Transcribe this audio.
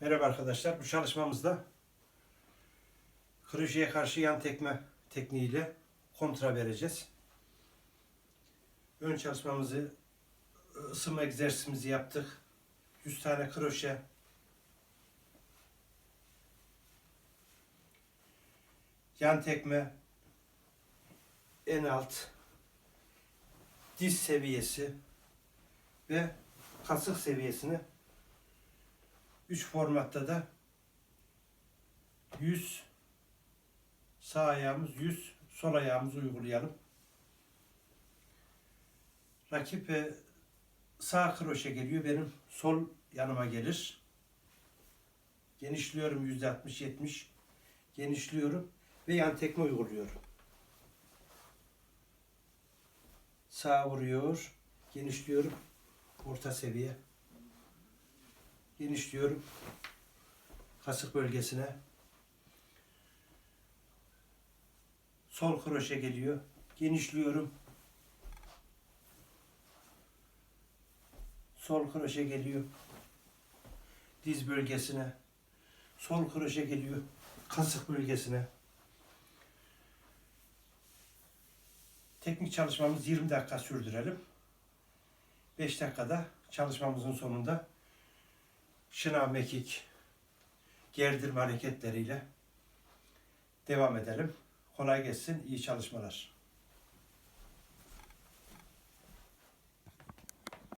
Merhaba arkadaşlar. Bu çalışmamızda krojeye karşı yan tekme tekniğiyle kontra vereceğiz. Ön çalışmamızı ısınma egzersizimizi yaptık. 100 tane kroşe yan tekme en alt diz seviyesi ve kasık seviyesini 3 formatta da 100 sağ ayağımız 100 sol ayağımızı uygulayalım. Rakip e, sağ kroşe geliyor. Benim sol yanıma gelir. Genişliyorum yüzde 60-70. Genişliyorum ve yan tekme uyguluyorum. Sağ vuruyor. Genişliyorum. Orta seviye genişliyorum. Kasık bölgesine. Sol kroşe geliyor. Genişliyorum. Sol kroşe geliyor. Diz bölgesine. Sol kroşe geliyor. Kasık bölgesine. Teknik çalışmamız 20 dakika sürdürelim. 5 dakikada çalışmamızın sonunda şınav mekik, gerdirme hareketleriyle devam edelim. Kolay gelsin, iyi çalışmalar.